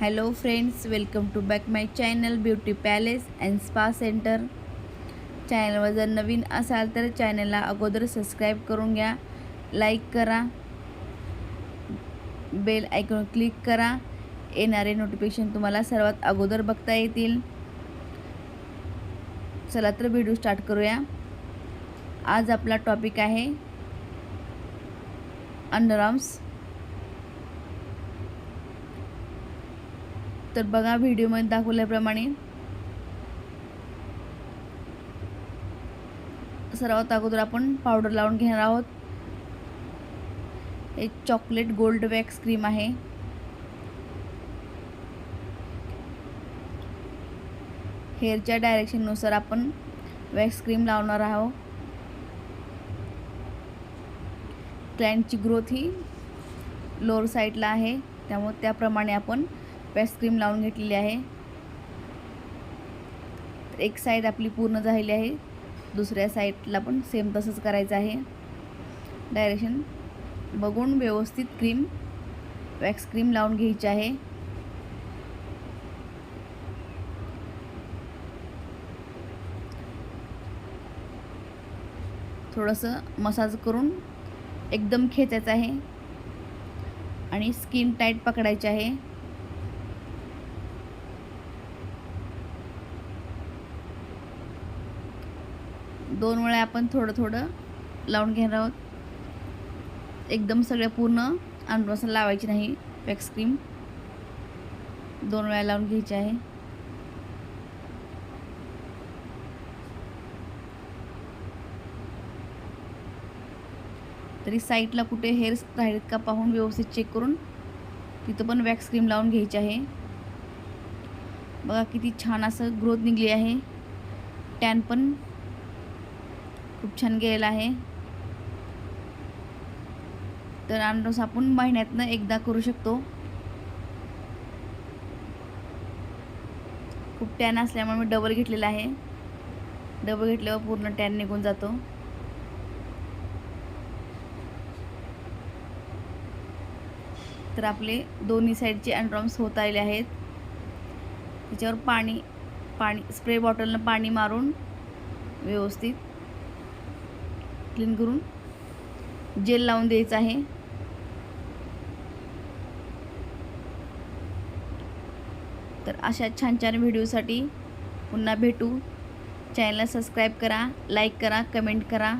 Hello friends welcome to back my channel beauty palace and spa centre चॅनलवर जर नवीन असाल तर चॅनलला अगोदर सबस्क्राईब करून घ्या लाईक करा बेल आयकॉन क्लिक करा येणारे नोटिफिकेशन तुम्हाला सर्वात अगोदर बघता येतील. चला तर व्हिडिओ स्टार्ट करूया. आज आपला टॉपिक आहे अंडरआर्म्स तर बघा व्हिडिओमध्ये दाखवल्याप्रमाणे. सर्वात अगोदर आपण पावडर लावून घेणार आहोत. एक चॉकलेट गोल्ड वॅक्स क्रीम आहे. हेअरच्या डायरेक्शननुसार आपण वॅक्स क्रीम लावणार आहोत. क्लायंटची ग्रोथ ही लोअर साईडला आहे. त्यामुळे त्याप्रमाणे आपण वॅक्स क्रीम लावून घेतलेली आहे. एक साईड आपली पूर्ण झालेली आहे. दुसऱ्या साईडला पण सेम तसंच करायचं आहे. डायरेक्शन बघून व्यवस्थित क्रीम वॅक्स क्रीम लावून घ्यायची आहे. थोडंसं मसाज करून एकदम खेचायचं आहे. आणि स्किन टाईट पकडायची आहे. दोन वेळा आपण थोडं थोडं लावून घेणार आहोत. एकदम सगळ्या पूर्ण. अंडरपासून लावायची नाही. वॅक्स क्रीम दोन वेळा लावून घ्यायची आहे. तरी साईडला कुठे हेअर्स राहिलेत का पाहून व्यवस्थित चेक करून तिथं पण वॅक्स क्रीम लावून घ्यायची आहे. बघा किती छान असं ग्रोथ निघली आहे. टॅन पण खूप छान गेलेला आहे. तर अंडोस आपण महिन्यातनं एकदा करू शकतो. खूप टॅन असल्यामुळे मी डबल घेतलेला आहे. डबल घेतल्यावर पूर्ण टॅन निघून जातो. तर आपले दोन्ही साईडचे अँड्रॉम्स होत आलेले आहेत. त्याच्यावर पाणी पाणी स्प्रे बॉटलनं पाणी मारून व्यवस्थित क्लीन करून जेल लावून द्यायचं आहे. तर अशा छान छान व्हिडिओसाठी पुन्हा भेटू. चॅनलला सबस्क्राईब करा लाईक करा कमेंट करा.